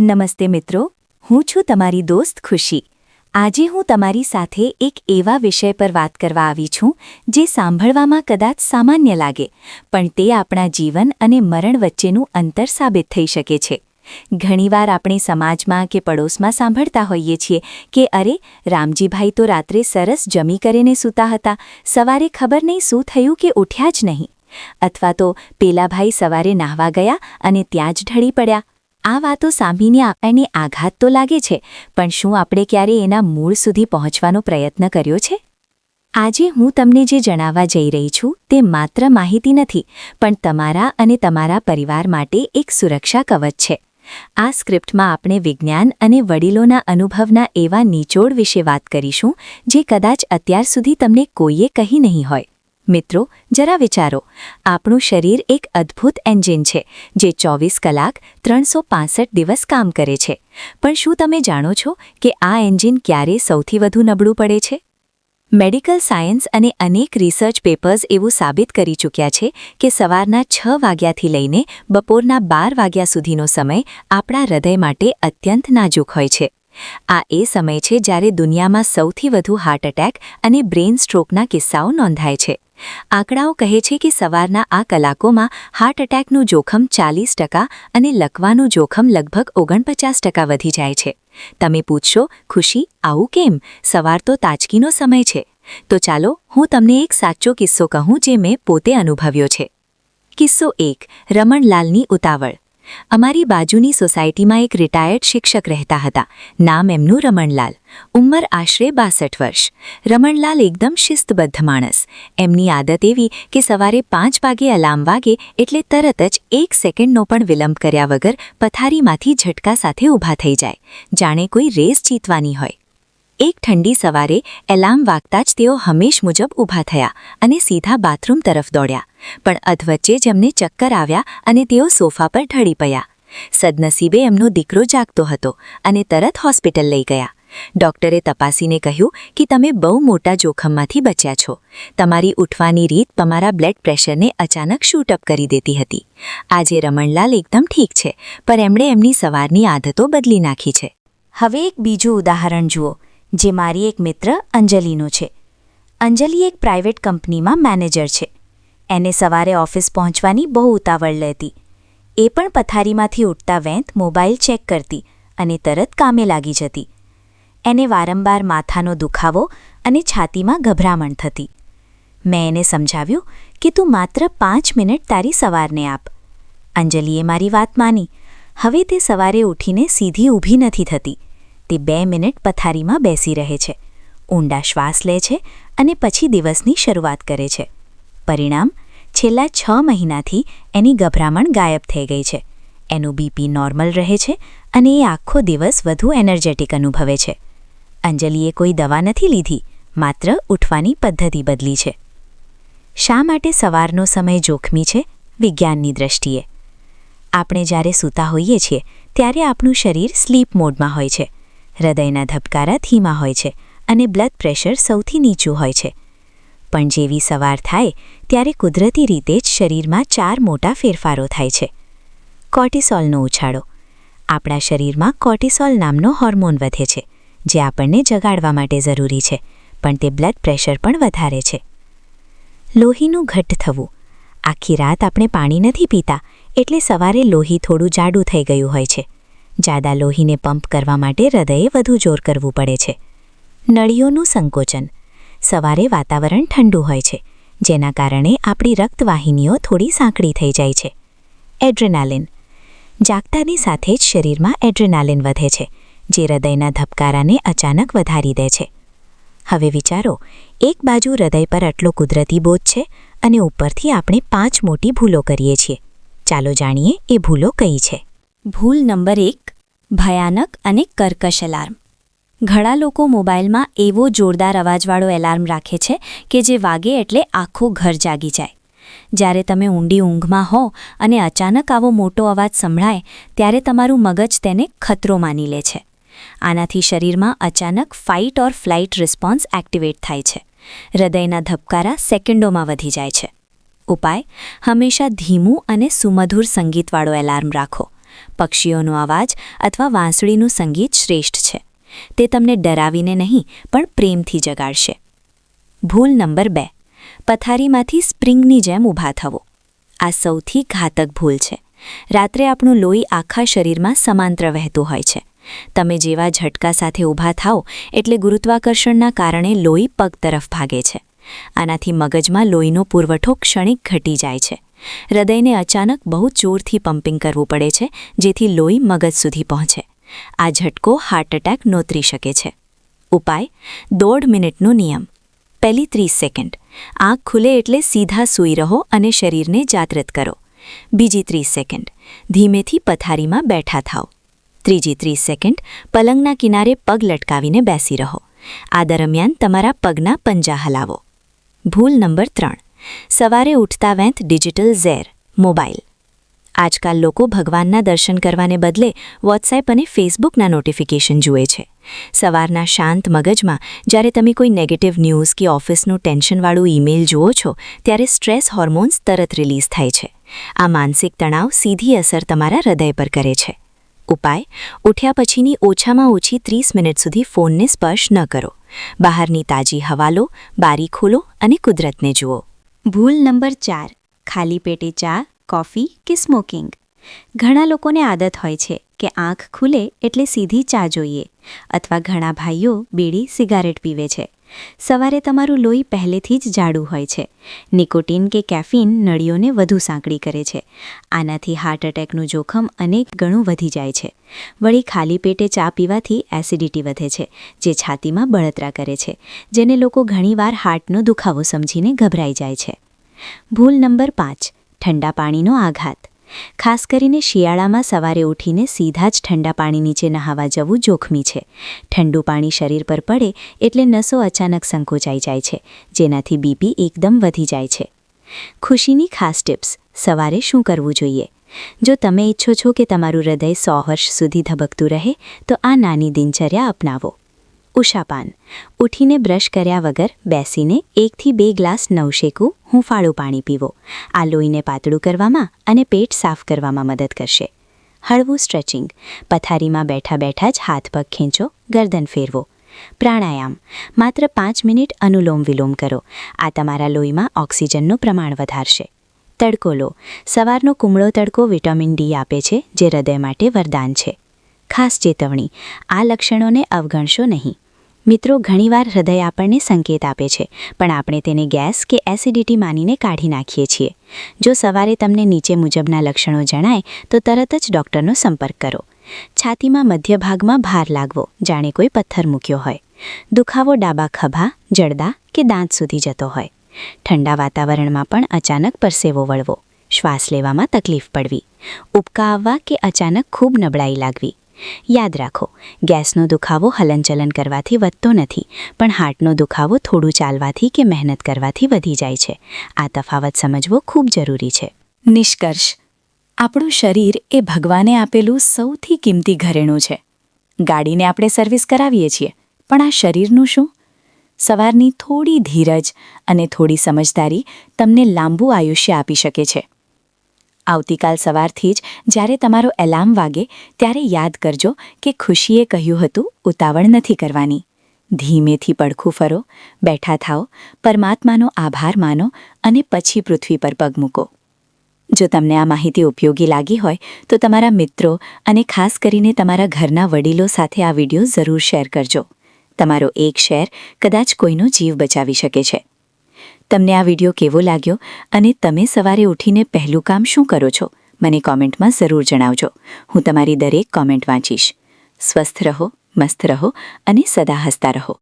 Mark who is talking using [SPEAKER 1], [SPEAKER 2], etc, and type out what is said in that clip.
[SPEAKER 1] નમસ્તે મિત્રો, હું છું તમારી દોસ્ત ખુશી. આજે હું તમારી સાથે એક એવા વિષય પર વાત કરવા આવી છું, જે સાંભળવામાં કદાચ સામાન્ય લાગે, પણ તે આપણા જીવન અને મરણ વચ્ચેનું અંતર સાબિત થઈ શકે છે. ઘણીવાર આપણે સમાજમાં કે પડોશમાં સાંભળતા હોઈએ છીએ કે, અરે, રામજીભાઈ તો રાત્રે સરસ જમી કરીને સૂતા હતા, સવારે ખબર નહીં શું થયું કે ઉઠ્યા જ નહીં. અથવા તો પેલા ભાઈ સવારે નાહવા ગયા અને ત્યાં જ ઢળી પડ્યા. આ વાતો સાંભળીને આપણને આઘાત તો લાગે છે, પણ શું આપણે ક્યારે એના મૂળ સુધી પહોંચવાનો પ્રયત્ન કર્યો છે? આજે હું તમને જે જણાવવા જઈ રહી છું તે માત્ર માહિતી નથી, પણ તમારા અને તમારા પરિવાર માટે એક સુરક્ષા કવચ છે. આ સ્ક્રિપ્ટમાં આપણે વિજ્ઞાન અને વડીલોના અનુભવના એવા નિચોડ વિશે વાત કરીશું, જે કદાચ અત્યાર સુધી તમને કોઈએ કહી નહીં હોય. મિત્રો, જરા વિચારો. આપણું શરીર એક અદ્ભુત એન્જિન છે, જે ચોવીસ કલાક ત્રણસો દિવસ કામ કરે છે. પણ શું તમે જાણો છો કે આ એન્જિન ક્યારે સૌથી વધુ નબળું પડે છે? મેડિકલ સાયન્સ અને અનેક રિસર્ચ પેપર્સ એવું સાબિત કરી ચૂક્યા છે કે સવારના છ વાગ્યાથી લઈને બપોરના બાર વાગ્યા સુધીનો સમય આપણા હૃદય માટે અત્યંત નાજુક હોય છે. આ એ સમય છે જ્યારે દુનિયામાં સૌથી વધુ હાર્ટ એટેક અને બ્રેઇન સ્ટ્રોકના કિસ્સાઓ નોંધાય છે. આંકડાઓ કહે છે કે સવારના આ કલાકોમાં હાર્ટ એટેકનું જોખમ ચાલીસ ટકા અને લકવાનું જોખમ લગભગ ઓગણપચાસ ટકા વધી જાય છે. તમે પૂછશો, ખુશી? આવું કેમ? સવાર તો તાજગીનો સમય છે. તો ચાલો હું તમને એક સાચો કિસ્સો કહું જે મેં પોતે અનુભવ્યો છે. કિસ્સો એક, રમણલાલની ઉતાવળ. અમારી બાજુની સોસાયટીમાં એક રિટાયર્ડ શિક્ષક રહેતા હતા. નામ એમનું રમણલાલ. ઉંમર આશરે બાસઠ વર્ષ. રમણલાલ એકદમ શિસ્તબદ્ધ માણસ. એમની આદત એવી કે સવારે પાંચ વાગે અલાર્મ વાગે એટલે તરત જ એક સેકન્ડનો પણ વિલંબ કર્યા વગર પથારીમાંથી ઝટકા સાથે ઊભા થઈ જાય. જાણે કોઈ રેસ જીતવાની હોય. એક ઠંડી સવારે એલાર્મ વાગતા જ તેઓ હંમેશ મુજબ ઊભા થયા અને સીધા બાથરૂમ તરફ દોડ્યા. પણ અધવચ્ચે જ એમને ચક્કર આવ્યા અને તેઓ સોફા પર ઢળી પડ્યા. સદનસીબે એમનો દીકરો જાગતો હતો અને તરત હોસ્પિટલ લઈ ગયા. ડોક્ટરે તપાસીને કહ્યું કે તમે બહુ મોટા જોખમમાંથી બચ્યા છો. તમારી ઉઠવાની રીત તમારા બ્લડ પ્રેશરને અચાનક શૂટઅપ કરી દેતી હતી. આજે રમણલાલ એકદમ ઠીક છે, પણ એમણે એમની સવારની આદતો બદલી નાખી છે. હવે એક બીજું ઉદાહરણ જુઓ. જે મારી એક મિત્ર અંજલિનું છે. અંજલિ એક પ્રાઇવેટ કંપનીમાં મેનેજર છે. એને સવારે ઓફિસ પહોંચવાની બહુ ઉતાવળ લેતી. એ પણ પથારીમાંથી ઉઠતા વેંત મોબાઈલ ચેક કરતી અને તરત કામે લાગી જતી. એને વારંવાર માથાનો દુખાવો અને છાતીમાં ગભરામણ થતી. મેં એને સમજાવ્યું કે તું માત્ર પાંચ મિનિટ તારી સવારને આપ. અંજલિએ મારી વાત માની. હવે તે સવારે ઉઠીને સીધી ઊભી નથી થતી. તે બે મિનિટ પથારીમાં બેસી રહે છે. ઊંડા શ્વાસ લે છે અને પછી દિવસની શરૂઆત કરે છે. પરિણામ, છેલ્લા છ મહિનાથી એની ગભરામણ ગાયબ થઈ ગઈ છે. એનું બીપી નોર્મલ રહે છે અને એ આખો દિવસ વધુ એનર્જેટિક અનુભવે છે. અંજલિએ કોઈ દવા નથી લીધી, માત્ર ઉઠવાની પદ્ધતિ બદલી છે. શા માટે સવારનો સમય જોખમી છે? વિજ્ઞાનની દ્રષ્ટિએ. આપણે જ્યારે સૂતા હોઈએ છીએ, ત્યારે આપણું શરીર સ્લીપ મોડમાં હોય છે. હૃદયના ધબકારા ધીમા હોય છે અને બ્લડ પ્રેશર સૌથી નીચું હોય છે. પણ જેવી સવાર થાય, ત્યારે કુદરતી રીતે જ શરીરમાં ચાર મોટા ફેરફારો થાય છે. કોર્ટિસોલનો ઉછાળો. આપણા શરીરમાં કોર્ટિસોલ નામનો હોર્મોન વધે છે, જે આપણને જગાડવા માટે જરૂરી છે, પણ તે બ્લડ પ્રેશર પણ વધારે છે. લોહીનું ઘટ્ટ થવું. આખી રાત આપણે પાણી નથી પીતા, એટલે સવારે લોહી થોડું જાડું થઈ ગયું હોય છે. જાદા લોહીને પંપ કરવા માટે હૃદયે વધુ જોર કરવું પડે છે. નળીઓનું સંકોચન. સવારે વાતાવરણ ઠંડુ હોય છે, જેના કારણે આપણી રક્તવાહિનીઓ થોડી સાંકડી થઈ જાય છે. એડ્રેનાલિન. જાગતાની સાથે જ શરીરમાં એડ્રેનાલિન વધે છે, જે હૃદયના ધબકારાને અચાનક વધારી દે છે. હવે વિચારો, એક બાજુ હૃદય પર આટલો કુદરતી બોધ છે અને ઉપરથી આપણે પાંચ મોટી ભૂલો કરીએ છીએ. ચાલો જાણીએ એ ભૂલો કઈ છે. ભૂલ નંબર એક, ભયાનક અને કર્કશ એલાર્મ. ઘણા લોકો મોબાઈલમાં એવો જોરદાર અવાજવાળો એલાર્મ રાખે છે કે જે વાગે એટલે આખું ઘર જાગી જાય. જ્યારે તમે ઊંડી ઊંઘમાં હો અને અચાનક આવો મોટો અવાજ સંભળાય, ત્યારે તમારું મગજ તેને ખતરો માની લે છે. આનાથી શરીરમાં અચાનક fight or flight response activate થાય છે. હૃદયના ધબકારા સેકન્ડોમાં વધી જાય છે. ઉપાય, હંમેશા ધીમું અને સુમધુર સંગીતવાળો એલાર્મ રાખો. પક્ષીઓનો અવાજ અથવા વાંસળીનું સંગીત શ્રેષ્ઠ છે. તે તમને ડરાવીને નહીં, પણ પ્રેમથી જગાડશે. ભૂલ નંબર બે. પથારીમાંથી સ્પ્રિંગની જેમ ઊભા થવો. આ સૌથી ઘાતક ભૂલ છે. રાત્રે આપણું લોહી આખા શરીરમાં સમાંતર વહેતું હોય છે. તમે જેવા ઝટકા સાથે ઊભા થાઓ, એટલે ગુરુત્વાકર્ષણના કારણે લોહી પગ તરફ ભાગે છે. આનાથી મગજમાં લોહીનો પુરવઠો ક્ષણિક ઘટી જાય છે. હૃદયને અચાનક બહુ જોરથી પમ્પિંગ કરવું પડે છે, જેથી લોહી મગજ સુધી પહોંચે. આ ઝટકો હાર્ટ એટેક નોતરી શકે છે. ઉપાય, દોઢ મિનિટનો નિયમ. પહેલી ત્રીસ સેકન્ડ આંખ ખુલે એટલે સીધા સૂઈ રહો અને શરીરને જાગૃત કરો. બીજી ત્રીસ સેકન્ડ ધીમેથી પથારીમાં બેઠા થાઓ. ત્રીજી ત્રીસ સેકન્ડ પલંગના કિનારે પગ લટકાવીને બેસી રહો. આ દરમિયાન તમારા પગના પંજા હલાવો. ભૂલ નંબર ત્રણ. સવારે ઉઠતા વેંત ડિજિટલ ઝેર, મોબાઈલ. આજકાલ લોકો ભગવાનના દર્શન કરવાને બદલે વોટ્સએપ અને ફેસબુકના નોટિફિકેશન જુએ છે. સવારના શાંત મગજમાં જ્યારે તમે કોઈ નેગેટિવ ન્યૂઝ કે ઓફિસનું ટેન્શનવાળું ઈમેલ જુઓ છો, ત્યારે સ્ટ્રેસ હોર્મોન્સ તરત રિલીઝ થાય છે. આ માનસિક તણાવ સીધી અસર તમારા હૃદય પર કરે છે. ઉપાય, ઉઠ્યા પછીની ઓછામાં ઓછી ત્રીસ મિનિટ સુધી ફોનને સ્પર્શ ન કરો. બહારની તાજી હવા લો, બારી ખોલો અને કુદરતને જુઓ. ભૂલ નંબર ચાર, ખાલી પેટે ચા, કોફી કે સ્મોકિંગ? ઘણા લોકોને આદત હોય છે કે આંખ ખુલે એટલે સીધી ચા જોઈએ, અથવા ઘણા ભાઈઓ બીડી સિગારેટ પીવે છે. સવારે તમારું લોહી પહેલેથી જ જાડું હોય છે. નિકોટીન કે કેફીન નળીઓને વધુ સાંકડી કરે છે. આનાથી હાર્ટ એટેકનું જોખમ અનેક ગણું વધી જાય છે. વળી ખાલી પેટે ચા પીવાથી એસિડિટી વધે છે, જે છાતીમાં બળતરા કરે છે, જેને લોકો ઘણીવાર હાર્ટનો દુખાવો સમજીને ગભરાઈ જાય છે. ભૂલ નંબર પાંચ, ઠંડા પાણીનો આઘાત. ખાસ કરીને શિયાળામાં સવારે ઉઠીને સીધા જ ઠંડા પાણી નીચે નહાવા જવું જોખમી છે. ઠંડુ પાણી શરીર પર પડે એટલે નસો અચાનક સંકોચાઈ જાય છે, જેનાથી બીપી એકદમ વધી જાય છે. ખુશીની ખાસ ટિપ્સ, સવારે શું કરવું જોઈએ? જો તમે ઈચ્છો છો કે તમારું હૃદય સો હર્ષ સુધી ધબકતું રહે, તો આ નાની દિનચર્યા અપનાવો. ઉષાપાન ઉઠીને બ્રશ કર્યા વગર બેસીને એકથી બે ગ્લાસ નવશેકું હુંફાળું પાણી પીવો. આ લોહીને પાતળું કરવામાં અને પેટ સાફ કરવામાં મદદ કરશે. હળવું સ્ટ્રેચિંગ. પથારીમાં બેઠા બેઠા જ હાથ પગ ખેંચો, ગરદન ફેરવો. પ્રાણાયામ. માત્ર પાંચ મિનિટ અનુલોમ વિલોમ કરો. આ તમારા લોહીમાં ઓક્સિજનનું પ્રમાણ વધારશે. તડકો લો. સવારનો કુમળો તડકો વિટામિન ડી આપે છે, જે હૃદય માટે વરદાન છે. ખાસ ચેતવણી. આ લક્ષણોને અવગણશો નહીં. મિત્રો, ઘણીવાર હૃદય આપણને સંકેત આપે છે, પણ આપણે તેને ગેસ કે એસિડિટી માનીને કાઢી નાખીએ છીએ. જો સવારે તમને નીચે મુજબના લક્ષણો જણાય, તો તરત જ ડૉક્ટરનો સંપર્ક કરો. છાતીમાં મધ્ય ભાગમાં ભાર લાગવો, જાણે કોઈ પથ્થર મૂક્યો હોય. દુખાવો ડાબા ખભા જડદા કે દાંત સુધી જતો હોય. ઠંડા વાતાવરણમાં પણ અચાનક પરસેવો વળવો. શ્વાસ લેવામાં તકલીફ પડવી. ઉબકા આવવા કે અચાનક ખૂબ નબળાઈ લાગવી. યાદ રાખો, ગેસનો દુખાવો હલનચલન કરવાથી વધતો નથી, પણ હાર્ટનો દુખાવો થોડું ચાલવાથી કે મહેનત કરવાથી વધી જાય છે. આ તફાવત સમજવો ખૂબ જરૂરી છે. નિષ્કર્ષ. આપણું શરીર એ ભગવાને આપેલું સૌથી કિંમતી ઘરેણું છે. ગાડીને આપણે સર્વિસ કરાવીએ છીએ, પણ આ શરીરનું શું? સવારની થોડી ધીરજ અને થોડી સમજદારી તમને લાંબુ આયુષ્ય આપી શકે છે. આવતીકાલ સવારથી જ જ્યારે તમારો એલાર્મ વાગે, ત્યારે યાદ કરજો કે ખુશીએ કહ્યું હતું, ઉતાવળ નથી કરવાની. ધીમેથી પડખું ફરો, બેઠા થાઓ, પરમાત્માનો આભાર માનો અને પછી પૃથ્વી પર પગ મૂકો. જો તમને આ માહિતી ઉપયોગી લાગી હોય, તો તમારા મિત્રો અને ખાસ કરીને તમારા ઘરના વડીલો સાથે આ વીડિયો જરૂર શેર કરજો. તમારો એક શેર કદાચ કોઈનો જીવ બચાવી શકે છે. તમને આ વીડિયો કેવો લાગ્યો અને તમે સવારે ઉઠીને પહેલું કામ શું કરો છો, મને કોમેન્ટમાં જરૂર જણાવજો. હું તમારી દરેક કોમેન્ટ વાંચીશ. સ્વસ્થ રહો, મસ્ત રહો અને સદા હસતા રહો.